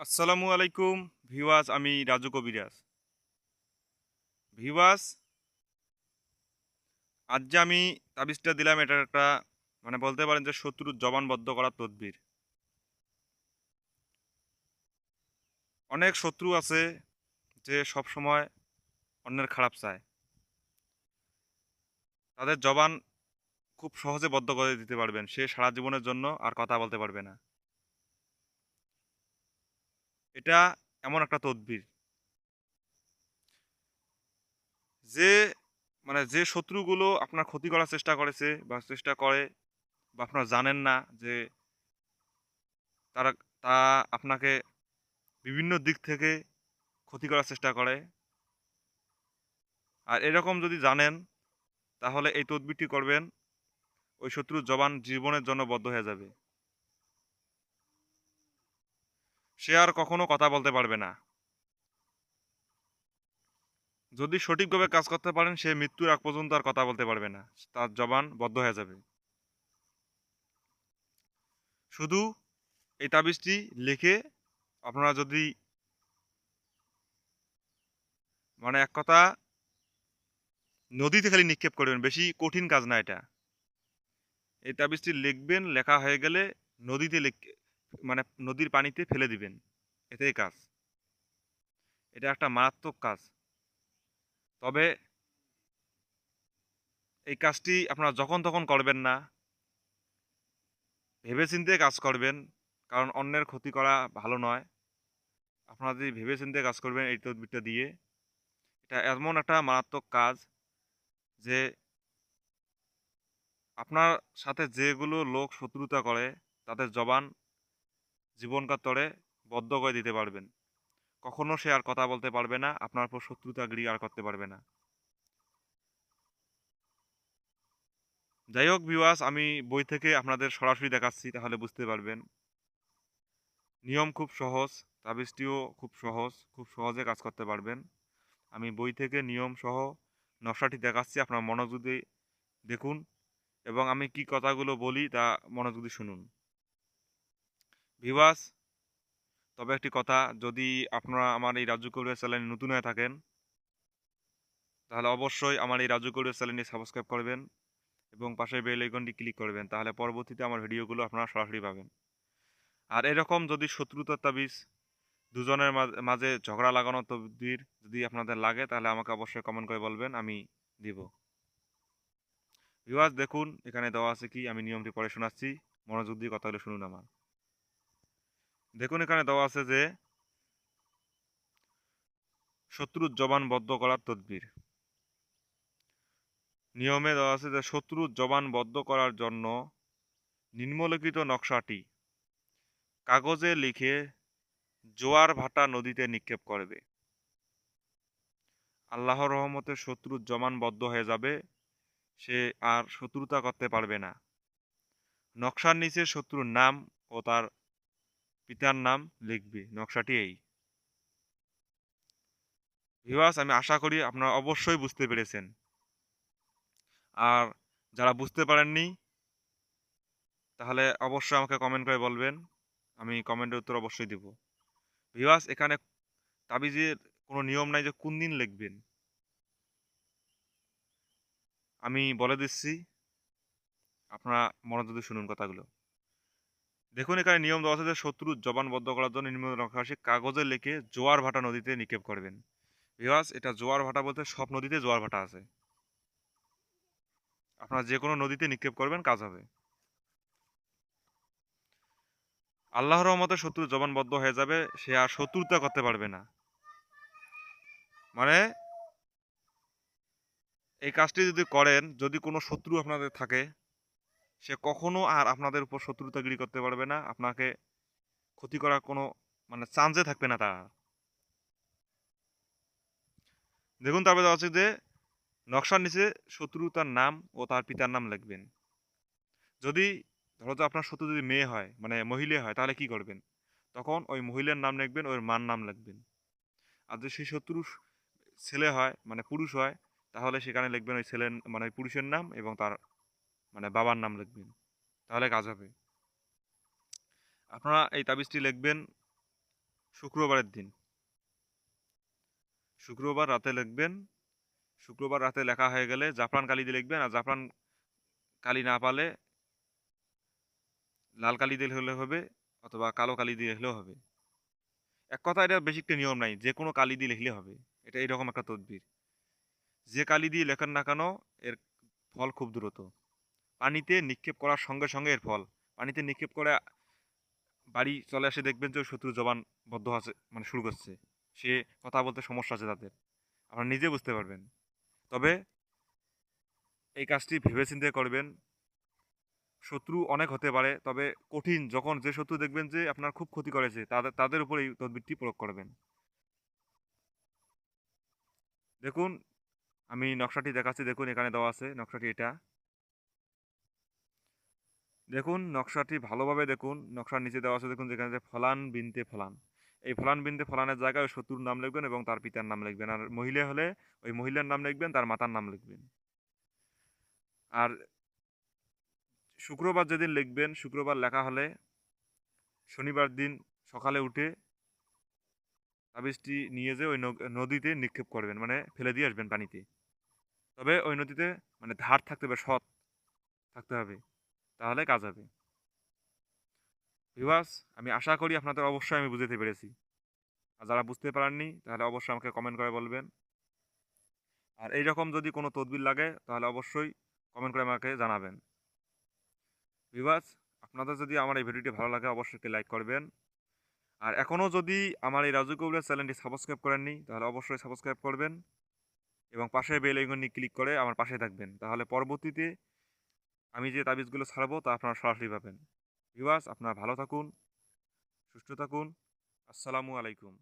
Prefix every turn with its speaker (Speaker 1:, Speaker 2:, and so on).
Speaker 1: আসসালামু আলাইকুম ভিওয়াস আমি রাজু কবিরাজ। ভিওয়াস আজ যে আমি তাবিজটা দিলাম এটা একটা মানে বলতে পারেন যে শত্রুর জবানবদ্ধ করার তদবির। অনেক শত্রু আছে যে সব সময় অন্যের খারাপ চায়। তাদের জবান খুব সহজে বদ্ধ করে দিতে পারবেন, সে সারা জীবনের জন্য আর কথা বলতে পারবে না। এটা এমন একটা তদবির। যে মানে যে শত্রুগুলো আপনার ক্ষতি করার চেষ্টা করেছে বা চেষ্টা করে বা আপনারা জানেন না যে তারা, তা আপনাকে বিভিন্ন দিক থেকে ক্ষতি করার চেষ্টা করে। আর এরকম যদি জানেন, তাহলে এই তদবিরটি করবেন। ওই শত্রুর জবান জীবনের জন্য বদ্ধ হয়ে যাবে। সে আর কখনো কথা বলতে পারবে না। যদি সঠিকভাবে কাজ করতে পারেন, সে মৃত্যুর আগ পর্যন্ত আর কথা বলতে পারবে না। তার জবান বদ্ধ হয়ে যাবে। শুধু এই তাবিজটি লিখে আপনারা যদি মানে এক কথা নদীতে খালি নিক্ষেপ করবেন, বেশি কঠিন কাজ না এটা। এই তাবিজটি লিখবেন, লেখা হয়ে গেলে নদীতে মানে নদীর পানিতে ফেলে দিবেন। এটাই কাজ। এটা একটা মারাত্মক কাজ। তবে এই কাজটি আপনারা যখন তখন করবেন না। ভেবেচিন্তে কাজ করবেন, কারণ অন্যের ক্ষতি করা ভালো নয়। আপনারা যদি ভেবেচিন্তে কাজ করবেন এই তদবিরটা দিয়ে, এটা এমন একটা মারাত্মক কাজ যে আপনার সাথে যেগুলো লোক শত্রুতা করে, তাদের জবান জীবনকার তরে বদ্ধ করে দিতে পারবেন। কখনো সে আর কথা বলতে পারবে না, আপনার উপর শত্রুতাগিরি আর করতে পারবে না। যাই হোক বিওয়াস আমি বই থেকে আপনাদের সরাসরি দেখাচ্ছি, তাহলে বুঝতে পারবেন। নিয়ম খুব সহজ, তাবিজটিও খুব সহজ, খুব সহজে কাজ করতে পারবেন। আমি বই থেকে নিয়ম সহ নকশাটি দেখাচ্ছি, আপনার মনোযোগ দিয়ে দেখুন এবং আমি কি কথাগুলো বলি তা মনোযোগ দিয়ে শুনুন। ভিভাস তবে একটি কথা, যদি আপনারা আমার এই রাজু কবির চ্যানেলে নতুন হয়ে থাকেন, তাহলে অবশ্যই আমার এই রাজু কবির চ্যানেলটি সাবস্ক্রাইব করবেন এবং পাশের বেল আইকনটি ক্লিক করবেন, তাহলে পরবর্তীতে আমার ভিডিওগুলো আপনারা সরাসরি পাবেন। আর এরকম যদি শত্রুতার তাবিজ দুজনের মাঝ- ঝগড়া লাগানো তদবির যদি আপনাদের লাগে, তাহলে আমাকে অবশ্যই কমেন্ট করে বলবেন, আমি দিব। ভিউয়ার্স, দেখুন, এখানে দেওয়া আছে কি, আমি নিয়মটি পড়ে শোনাচ্ছি। মনোযোগ দিয়ে কথাগুলো শুনুন আমার। দেখুন, এখানে দেওয়া আছে যে শত্রুর জবান বদ্ধ করার তদবির। নিয়মে দেওয়া আছে যে শত্রুর জবান বদ্ধ করার জন্য নিম্নলিখিত নকশাটি কাগজে লিখে জোয়ার ভাটা নদীতে নিক্ষেপ করবে আল্লাহর রহমতে শত্রুর জবান বদ্ধ হয়ে যাবে, সে আর শত্রুতা করতে পারবে না। নকশার নিচে শত্রুর নাম ও তার পিতার নাম লিখবে, নকশাটি এই। ভিওয়াস আমি আশা করি আপনারা অবশ্যই বুঝতে পেরেছেন। আর যারা বুঝতে পারেননি, তাহলে অবশ্যই আমাকে কমেন্ট করে বলবেন, আমি কমেন্টের উত্তর অবশ্যই দেব। ভিওয়াস এখানে তাবিজের কোনো নিয়ম নাই যে কোন দিন লিখবেন। আমি বলে দিচ্ছি, আপনারা মনোযোগ শুনুন কথাগুলো। দেখুন এখানে নিয়ম দেওয়া আছে যে শত্রুর জবানবদ্ধ করার জন্য নিম্ন নকশাসী কাগজে লিখে জোয়ার ভাটা নদীতে নিক্ষেপ করবেন। ভিওয়াস এটা জোয়ার ভাটা বলতে সব নদীতে জোয়ার ভাটা আছে। আপনারা যে কোনো নদীতে নিক্ষেপ করবেন, কাজ হবে। আল্লাহর রহমতে শত্রু জবানবদ্ধ হয়ে যাবে, সে আর শত্রুতা করতে পারবে না। মানে এই কাজটি যদি করেন, যদি কোনো শত্রু আপনাদের থাকে সে কখনো আর আপনাদের উপর শত্রুতাগিরি করতে পারবে না। আপনাকে ক্ষতি করার কোনো মানে চান্সে থাকবে না তারা। দেখুন তারপরে দেওয়া আছে যে নকশার নিচে শত্রু তার নাম ও তার পিতার নাম লিখবেন। যদি ধরো আপনার শত্রু যদি মেয়ে হয় মানে মহিলা হয়, তাহলে কি করবেন? তখন ওই মহিলার নাম লিখবেন, ওর মার নাম লিখবেন। আর যদি সেই শত্রু ছেলে হয় মানে পুরুষ হয়, তাহলে সেখানে লিখবেন ওই ছেলের মানে ওই পুরুষের নাম এবং তার মানে বাবার নাম লিখবেন, তাহলে কাজ হবে। আপনারা এই তাবিজটি লিখবেন শুক্রবারের দিন। শুক্রবার রাতে লিখবেন, শুক্রবার রাতে লেখা হয়ে গেলে জাফরান কালি দিয়ে লিখবেন আর জাফরান কালি না পালে লাল কালি দিয়ে হলে হবে অথবা কালো কালি দিয়ে লিখলেও হবে। এক কথা, এটা বেশি একটা নিয়ম নাই, যে কোনো কালি দিয়ে লিখলে হবে, এটা এইরকম একটা তদবির। যে কালি দিয়ে লেখেন না কেন, এর ফল খুব দ্রুত। পানিতে নিক্ষেপ করার সঙ্গে সঙ্গে এর ফল। পানিতে নিক্ষেপ করে বাড়ি চলে আসে দেখবেন যে শত্রু জবান বদ্ধ আছে মানে শুরু করছে। সে কথা বলতে সমস্যা আছে তাদের। আপনারা নিজে বুঝতে পারবেন। তবে এই কাজটি ভেবেচিন্তে করবেন, শত্রু অনেক হতে পারে, তবে কঠিন যখন যে শত্রু দেখবেন যে আপনার খুব ক্ষতি করেছে, তাদের তাদের উপর এই তদবিরটি প্রয়োগ করবেন। দেখুন, আমি নকশাটি দেখাচ্ছি, দেখুন এখানে দেওয়া আছে, নকশাটি এটা। দেখুন, নকশাটি ভালোভাবে দেখুন, নকশার নিচে দেওয়া আছে দেখুন যেখানে ফলান বিনতে ফলান। এই ফলান বিনতে ফলানের জায়গায় ওই শত্রুর নাম লিখবেন এবং তার পিতার নাম লিখবেন। আর মহিলা হলে ওই মহিলার নাম লিখবেন, তার মাতার নাম লিখবেন। আর শুক্রবার যেদিন লিখবেন, শুক্রবার লেখা হলে শনিবার দিন সকালে উঠে তাবিজটি নিয়ে যেয়ে ওই নদীতে নিক্ষেপ করবেন মানে ফেলে দিয়ে আসবেন পানিতে। তবে ওই নদীতে মানে ধার থাকতে হবে, সৎ থাকতে হবে। তাহলে কাজ হবে। ভিভাস আমি আশা করি আপনাদের অবশ্যই আমি বুঝতে পেরেছি। আর যারা বুঝতে পারেননি, তাহলে অবশ্যই আমাকে কমেন্ট করে বলবেন। আর এই রকম যদি কোনো তদবির লাগে, তাহলে অবশ্যই কমেন্ট করে আমাকে জানাবেন। ভিভাস আপনাদের যদি আমার এই ভিডিওটি ভালো লাগে, অবশ্যই লাইক করবেন। আর এখনও যদি আমার এই রাজু কবিরের চ্যানেলটি সাবস্ক্রাইব করেননি, তাহলে অবশ্যই সাবস্ক্রাইব করবেন। এবং পাশে বেল আইকনটি ক্লিক করে আমার পাশে থাকবেন। তাহলে পরবর্তীতে আমি যে তাবিজগুলো ছাড়াবো তা আপনারা সরাসরি পাবেন। ভিউয়ার্স, আপনারা ভালো থাকুন, সুস্থ থাকুন। আসসালামু আলাইকুম।